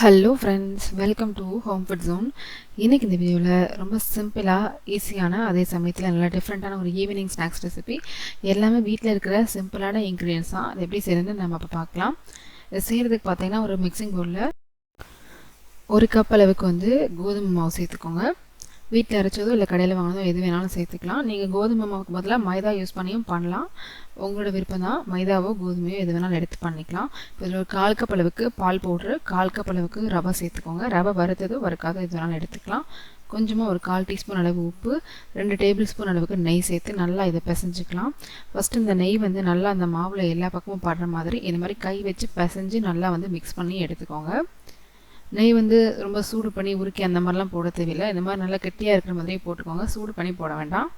Hello friends welcome to home food zone இன்றைக்கி இந்த வீடியோவில் ரொம்ப சிம்பிளாக ஈஸியான அதே சமயத்தில் நல்லா டிஃப்ரெண்ட்டான ஒரு ஈவினிங் ஸ்நாக்ஸ் ரெசிபி எல்லாமே வீட்டில் இருக்கிற சிம்பிளான இன்க்ரீடியன்ஸ் தான். அது எப்படி செய்யறதுன்னு நம்ம இப்போ பார்க்கலாம். இது செய்கிறதுக்கு பார்த்தீங்கன்னா ஒரு மிக்சிங் பவுலில் ஒரு கப் அளவுக்கு வந்து கோதுமை மாவு சேர்த்துக்கோங்க. வீட்டில் அரைச்சதோ இல்லை கடையில் வாங்கினதோ எது வேணாலும் சேர்த்துக்கலாம். நீங்கள் கோதுமை மாவுக்கு பதிலாக மைதா யூஸ் பண்ணியும் பண்ணலாம். உங்களோட விருப்பம் தான் மைதாவோ கோதுமையோ எது வேணாலும் எடுத்து பண்ணிக்கலாம். இப்போ இதில் ஒரு கால் கப் அளவுக்கு பால் பவுட்ரு கால் கப் அளவுக்கு ரவை சேர்த்துக்கோங்க. ரவை வறுத்ததோ வறுக்காதோ எது வேணாலும் எடுத்துக்கலாம். கொஞ்சமாக ஒரு கால் டீஸ்பூன் அளவு உப்பு ரெண்டு டேபிள் ஸ்பூன் அளவுக்கு நெய் சேர்த்து நல்லா இதை பிசைஞ்சிக்கலாம். ஃபஸ்ட்டு இந்த நெய் வந்து நல்லா அந்த மாவில் எல்லா பக்கமும் படுற மாதிரி இந்த மாதிரி கை வச்சு பிசைஞ்சு நல்லா வந்து மிக்ஸ் பண்ணி எடுத்துக்கோங்க. நெய் வந்து ரொம்ப சூடு பண்ணி உருக்கி அந்த மாதிரிலாம் போட தேவையில்லை. இந்த மாதிரி நல்லா கெட்டியாக இருக்கிற மாதிரியே போட்டுக்கோங்க. சூடு பண்ணி போட வேண்டாம்.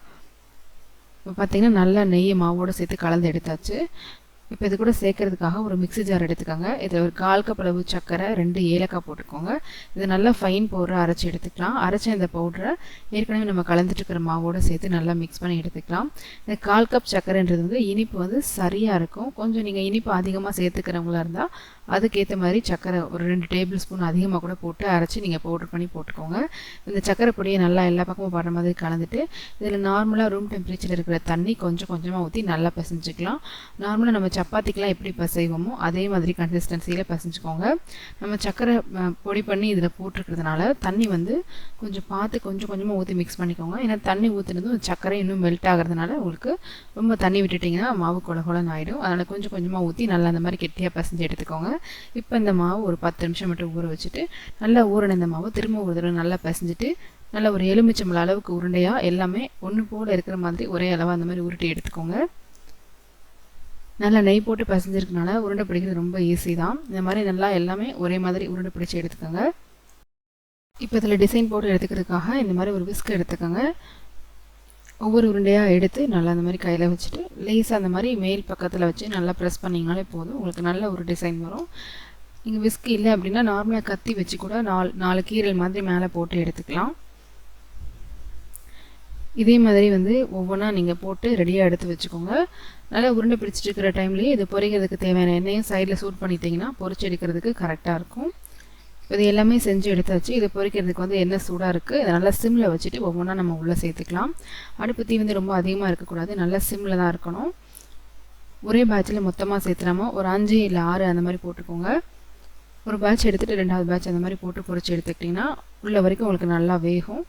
இப்போ பார்த்தீங்கன்னா நல்லா நெய்யை மாவோடு சேர்த்து கலந்து எடுத்தாச்சு. இப்போ இது கூட சேர்க்கறதுக்காக ஒரு மிக்சி ஜார் எடுத்துக்கோங்க. இதில் ஒரு கால் கப் அளவு சர்க்கரை ரெண்டு ஏலக்காய் போட்டுக்கோங்க. இது நல்லா ஃபைன் பவுடரை அரைச்சி எடுத்துக்கலாம். அரைச்ச இந்த பவுடரை ஏற்கனவே நம்ம கலந்துட்டுருக்கிற மாவோடு சேர்த்து நல்லா மிக்ஸ் பண்ணி எடுத்துக்கலாம். இந்த கால் கப் சர்க்கரைன்றது வந்து இனிப்பு வந்து சரியாக இருக்கும். கொஞ்சம் நீங்கள் இனிப்பு அதிகமாக சேர்த்துக்கிறவங்களா இருந்தால் அதுக்கேற்ற மாதிரி சர்க்கரை ஒரு ரெண்டு டேபிள் ஸ்பூன் அதிகமாக கூட போட்டு அரைச்சி நீங்கள் பவுடர் பண்ணி போட்டுக்கோங்க. இந்த சர்க்கரை பொடியை நல்லா எல்லா பக்கமும் படுற மாதிரி கலந்துட்டு இதில் நார்மலாக ரூம் டெம்பரேச்சரில் இருக்கிற தண்ணி கொஞ்சம் கொஞ்சமாக ஊற்றி நல்லா பிசைஞ்சிக்கலாம். நார்மலாக நம்ம சப்பாத்திக்கெலாம் எப்படி பசைவோமோ அதே மாதிரி கன்சிஸ்டன்சியில் பசைஞ்சுக்கோங்க. நம்ம சர்க்கரை பொடி பண்ணி இதில் போட்டிருக்கிறதுனால தண்ணி வந்து கொஞ்சம் பார்த்து கொஞ்சம் கொஞ்சமாக ஊற்றி மிக்ஸ் பண்ணிக்கோங்க. ஏன்னா தண்ணி ஊற்றுனதும் சர்க்கரை இன்னும் மெல்ட் ஆகிறதுனால உங்களுக்கு ரொம்ப தண்ணி விட்டுட்டிங்கன்னா மாவு கொல கொலன்னு ஆகிடும் அதனால் கொஞ்சம் கொஞ்சமாக ஊற்றி நல்லா அந்த மாதிரி கெட்டியாக பசைஞ்சு எடுத்துக்கோங்க. இப்போ இந்த மாவு ஒரு பத்து நிமிஷம் மட்டும் ஊற வச்சுட்டு நல்லா ஊறின இந்த மாவு திரும்ப ஒரு தடவை நல்லா பிசைஞ்சிட்டு நல்லா ஒரு எலுமிச்சம்பள அளவுக்கு உருண்டையாக எல்லாமே ஒன்று போல் இருக்கிற மாதிரி ஒரே அளவாக அந்த மாதிரி உருட்டி எடுத்துக்கோங்க. நல்லா நெய் போட்டு பசஞ்சிருக்கனால உருண்டை பிடிக்கிறது ரொம்ப ஈஸி தான். இந்த மாதிரி நல்லா எல்லாமே ஒரே மாதிரி உருண்டை பிடிச்சி எடுத்துக்கோங்க. இப்போ இதில் டிசைன் போட்டு எடுத்துக்கிறதுக்காக இந்த மாதிரி ஒரு விஸ்க் எடுத்துக்கோங்க. ஒவ்வொரு உருண்டையாக எடுத்து நல்லா அந்த மாதிரி கையில் வச்சுட்டு லேஸாக அந்த மாதிரி மேல் பக்கத்தில் வச்சு நல்லா ப்ரெஸ் பண்ணிங்கனாலே போதும். உங்களுக்கு நல்ல ஒரு டிசைன் வரும். நீங்கள் விஸ்க் இல்லை அப்படின்னா நார்மலாக கத்தி வச்சு கூட நாலு நாலு கீரல் மாதிரி மேலே போட்டு எடுத்துக்கலாம். இதே மாதிரி வந்து ஒவ்வொன்றா நீங்கள் போட்டு ரெடியாக எடுத்து வச்சுக்கோங்க. நல்லா உருண்டை பிடிச்சிட்டு இருக்கிற டைம்லேயே இது பொரிக்கிறதுக்கு தேவையான எண்ணெயும் சைடில் சூட் பண்ணிட்டீங்கன்னா பொரிச்சு எடுக்கிறதுக்கு கரெக்டாக இருக்கும். இது எல்லாமே செஞ்சு எடுத்தாச்சு. இதை பொரிக்கிறதுக்கு வந்து என்ன சூடாக இருக்குது இதை நல்லா சிம்மில் வச்சுட்டு ஒவ்வொன்றா நம்ம உள்ளே சேர்த்துக்கலாம். அடுப்பு தீ வந்து ரொம்ப அதிகமாக இருக்கக்கூடாது. நல்லா சிம்மில் தான் இருக்கணும். ஒரே பேட்சில் மொத்தமாக சேர்த்துலாமோ ஒரு அஞ்சு இல்லை ஆறு அந்த மாதிரி போட்டுக்கோங்க. ஒரு பேட்ச் எடுத்துகிட்டு ரெண்டாவது பேட்ச் அந்த மாதிரி போட்டு பொறிச்சு எடுத்துக்கிட்டிங்கன்னா உள்ள வரைக்கும் உங்களுக்கு நல்லா வேகும்.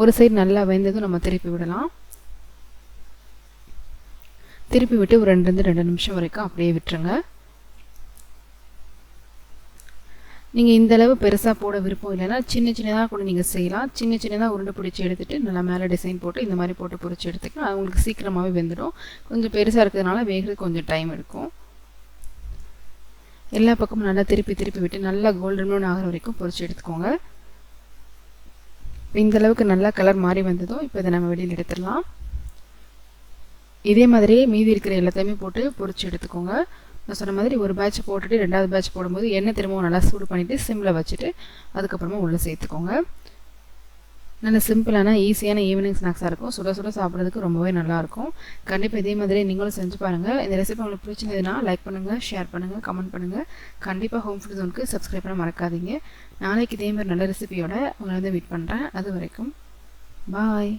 ஒரு சைடு நல்லா வெந்ததும் நம்ம திருப்பி விடலாம். திருப்பி விட்டு ஒரு ரெண்டுலேருந்து ரெண்டு நிமிஷம் வரைக்கும் அப்படியே விட்டுருங்க. நீங்கள் இந்த அளவு பெருசாக போட விருப்பம் இல்லைன்னா சின்ன சின்னதாக கூட நீங்கள் செய்யலாம். சின்ன சின்னதாக உருண்டை பிடிச்சி எடுத்துகிட்டு நல்லா மேலே டிசைன் போட்டு இந்த மாதிரி போட்டு பிடிச்சி எடுத்துக்கலாம். அது உங்களுக்கு சீக்கிரமாகவே வெந்துடும். கொஞ்சம் பெருசாக இருக்கிறதுனால வேகிறது கொஞ்சம் டைம் எடுக்கும். எல்லா பக்கமும் நல்லா திருப்பி திருப்பி விட்டு நல்லா கோல்டன் ப்ரௌன் ஆகிற வரைக்கும் பொறிச்சு எடுத்துக்கோங்க. இந்த அளவுக்கு நல்லா கலர் மாறி வந்ததும் இப்போ இதை நம்ம வெளியில் எடுத்துடலாம். இதே மாதிரியே மீதி இருக்கிற எல்லாத்தையுமே போட்டு பொறிச்சு எடுத்துக்கோங்க. நான் சொன்ன மாதிரி ஒரு பேட்ச் போட்டுட்டு ரெண்டாவது பேட்ச் போடும்போது எண்ணெய் திரும்பவும் நல்லா சூடு பண்ணிவிட்டு சிம்மில் வச்சுட்டு அதுக்கப்புறமா உள்ளே சேர்த்துக்கோங்க. நல்ல சிம்பிளான ஈஸியான ஈவினிங் ஸ்நாக்ஸாக இருக்கும். சுட சுட சாப்பிட்றதுக்கு ரொம்பவே நல்லாயிருக்கும் கண்டிப்பாக இதே மாதிரி நீங்களும் செஞ்சு பாருங்கள் இந்த ரெசிபி உங்களுக்கு பிடிச்சிருந்ததுன்னா லைக் பண்ணுங்கள் ஷேர் பண்ணுங்கள் கமெண்ட் பண்ணுங்கள் கண்டிப்பாக ஹோம் ஃபுட் ஜோனுக்கு சப்ஸ்கிரைப் பண்ண மறக்காதீங்க. நாளைக்கு இதே மாதிரி நல்ல ரெசிபியோட உங்களை வந்து மீட் பண்ணுறேன் அது வரைக்கும் பாய்